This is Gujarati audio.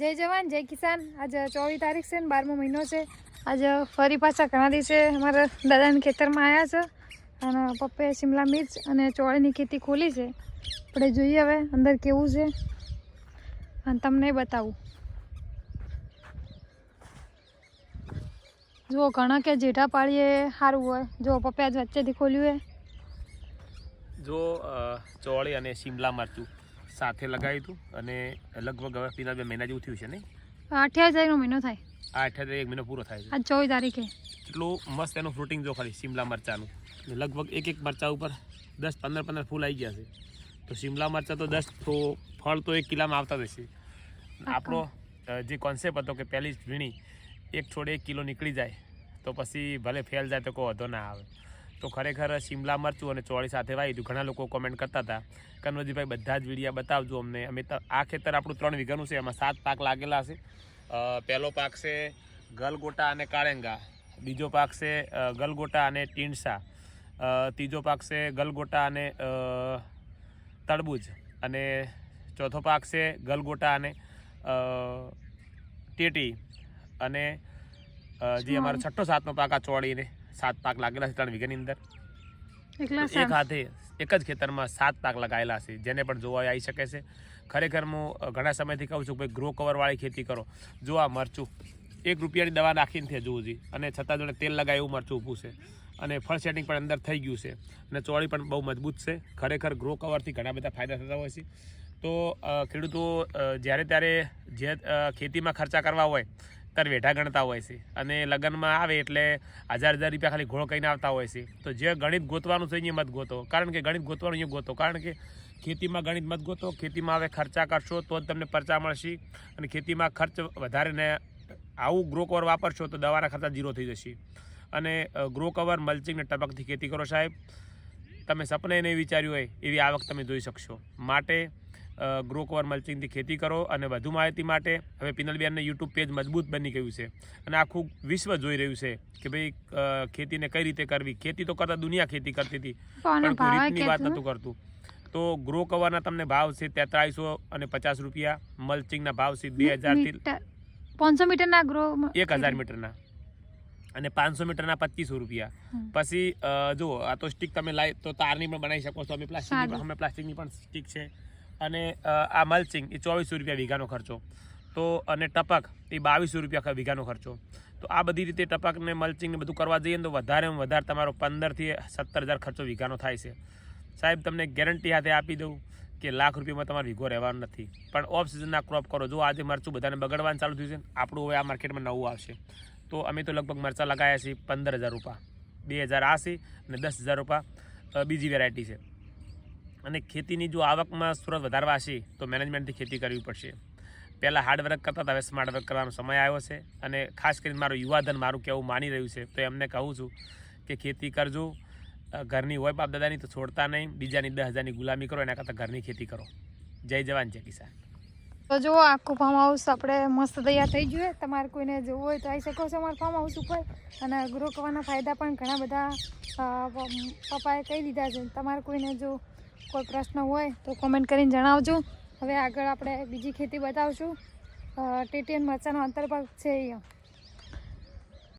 જય જવાન, જય કિસાન. આજે ચોવીસ તારીખ છે ને બારમો મહિનો છે. આજે ફરી પાછા ઘણા દિવસે અમારા દાદાના ખેતરમાં આવ્યા છે. અને પપ્પાએ શિમલા મિર્ચ અને ચોળીની ખેતી ખોલી છે. આપણે જોઈએ હવે અંદર કેવું છે. અને તમને બતાવું. જુઓ, ઘણા કે જેઠા પાળીએ સારું હોય. જો પપ્પા આજ વચ્ચેથી ખોલ્યું હોય જો ચોળી અને શિમલા મરચું. સાથે લગાવ્યું હતું અને લગભગ હવે પીના બે મહિના જેવું થયું છે નહીં? અઠ્યાવીસ તારીખનો મહિનો થાય. આ અઠ્યાવીસ એક મહિનો પૂરો થાય છે. આજ ચોવીસ તારીખે. એટલું મસ્ત એનું ફ્રૂટિંગ જો ખાલી શિમલા મરચાનું. લગભગ એક એક મરચા ઉપર દસ પંદર પંદર ફૂલ આવી ગયા છે. તો શિમલા મરચા તો દસ તો ફળ તો એક કિલામાં આવતા જ હશે. આપણો જે કોન્સેપ્ટ હતો કે પહેલી જ વીણી એક છોડે એક કિલો નીકળી જાય તો પછી ભલે ફેલ જાય તો કોઈ વધો ના આવે. તો ખરેખર શિમલા મરચું અને ચોળી સાથે વાવી હતું ઘણા લોકો કોમેન્ટ કરતા હતા. કનવજીભાઈ બધા જ વિડીયા બતાવજો અમને. અમે તો આ ખેતર આપણું ત્રણ વીઘાનું છે. એમાં સાત પાક લાગેલા છે. પહેલો પાક છે ગલગોટા અને કાળેંગા. બીજો પાક છે ગલગોટા અને ટીંડસા. ત્રીજો પાક છે ગલગોટા અને તડબૂજ. અને ચોથો પાક છે ગલગોટા અને ટેટી. અને જે અમારો છઠ્ઠો સાતનો પાક આ ચોળીને સાત પાક લાગેલા છે ત્રણ વીઘાની અંદર. એક હાથે એક જ ખેતરમાં સાત પાક લગાવેલા છે જેને પણ જોવા આવી શકે છે. ખરેખર હું ઘણા સમયથી કહું છું કે ભાઈ ગ્રો કવરવાળી ખેતી કરો. જો આ મરચું એક રૂપિયાની દવા નાખીને થયા જોવું અને છતાં જોડે તેલ લગાવે એવું મરચું ઊભું છે. અને ફળ સેટિંગ પણ અંદર થઈ ગયું છે અને ચોળી પણ બહુ મજબૂત છે. ખરેખર ગ્રો કવરથી ઘણા બધા ફાયદા થતા હોય છે. તો ખેડૂતો જ્યારે ત્યારે જે ખેતીમાં ખર્ચા કરવા હોય વેઢા ગણતા હોય છે. અને લગ્નમાં આવે એટલે હજાર હજાર રૂપિયા ખાલી ઘોળો કહીને આવતા હોય છે. તો જે ગણિત ગોતવાનું છે અહીંયા મત ગોતો. કારણ કે ગણિત ગોતવાનું અહીંયા ગોતો. કારણ કે ખેતીમાં ગણિત મત ગોતો. ખેતીમાં હવે ખર્ચા કરશો તો જ તમને પરચા મળશે. અને ખેતીમાં ખર્ચ વધારે ને આવું ગ્રો કવર વાપરશો તો દવાના ખર્ચા ઝીરો થઈ જશે. અને ગ્રો કવર મલ્ચિંગને ટપકથી ખેતી કરો સાહેબ. તમે સપને નહીં વિચાર્યું હોય, એવી આવક તમે જોઈ શકશો. માટે ગ્રો કવર મલ્ચિંગથી ખેતી કરો અને વધુ માહિતી માટે હવે પિનલબેનને યુટ્યુબ પેજ મજબૂત બની ગયું છે. અને આખું વિશ્વ જોઈ રહ્યું છે કે ભાઈ ખેતીને કઈ રીતે કરવી? ખેતી તો કરતા દુનિયા ખેતી કરતી હતી પણ રીતની વાત નહોતું કરતું. તો ગ્રો કવરના તમને ભાવ છે તેત્રાવીસો અને પચાસ રૂપિયા મલ્ચિંગના ભાવ છે બે હજારથી પાંચસો મીટરના ગ્રો એક હજાર મીટરના. અને પાંચસો મીટરના પચીસો રૂપિયા. પછી જો આ તો સ્ટીક તમે લાઈ તો તારની પણ બનાવી શકો છો. અમે પ્લાસ્ટિકની અમે પ્લાસ્ટિકની પણ સ્ટીક છે. અને આ મલ્ચિંગ એ ચોવીસો રૂપિયા વીઘાનો ખર્ચો. તો, અને ટપક એ બાવીસો રૂપિયા વીઘાનો ખર્ચો. તો આ બધી રીતે ટપકને, મલ્ચિંગને બધું કરવા જઈએ ને તો વધારેમાં વધારે તમારો પંદરથી સત્તર હજાર ખર્ચો વીઘાનો થાય છે. સાહેબ, તમને ગેરંટી હાથે આપી દઉં કે લાખ રૂપિયામાં તમારે વીઘો રહેવાનો નથી. પણ ઓફ સિઝનના ક્રોપ કરો. જો આજે મરચું બધાને બગડવાનું ચાલુ થયું છે આપણું હવે આ માર્કેટમાં નવું આવશે. તો અમે તો લગભગ મરચાં લગાવ્યા છીએ પંદર હજાર રૂપિયા, બે હજાર આ અને દસ હજાર રૂપિયા બીજી વેરાયટી છે. અને ખેતીની જો આવકમાં સુરત વધારવા હશે, તો મેનેજમેન્ટથી ખેતી કરવી પડશે. પહેલાં હાર્ડવર્ક કરતા હતા, હવે સ્માર્ટ વર્ક કરવાનો સમય આવ્યો છે. અને ખાસ કરીને મારું યુવાધન મારું કહેવું માની રહ્યું છે, તો એમને કહું છું કે ખેતી કરજો. ઘરની હોય બાપ દાદાની તો છોડતા નહીં, બીજાની દસ હજારની ગુલામી કરો, એના કરતાં ઘરની ખેતી કરો. જય જવાન, જય કિસાન. તો જો આખું ફાર્મ હાઉસ આપણે મસ્ત તૈયાર થઈ ગયું તમારે કોઈને જોવું હોય તો આવી શકો છો અમારા ફાર્મ હાઉસ ઉપર. અને ગ્રો કરવાના ફાયદા પણ ઘણા બધા પપ્પાએ કહી દીધા છે. તમારે કોઈને જો કોઈ પ્રશ્ન હોય તો કોમેન્ટ કરીને જણાવજો. હવે આગળ આપણે બીજી ખેતી બતાવશું. ટીટીએન મરચાનો અંતરભાગ છે અહીંયા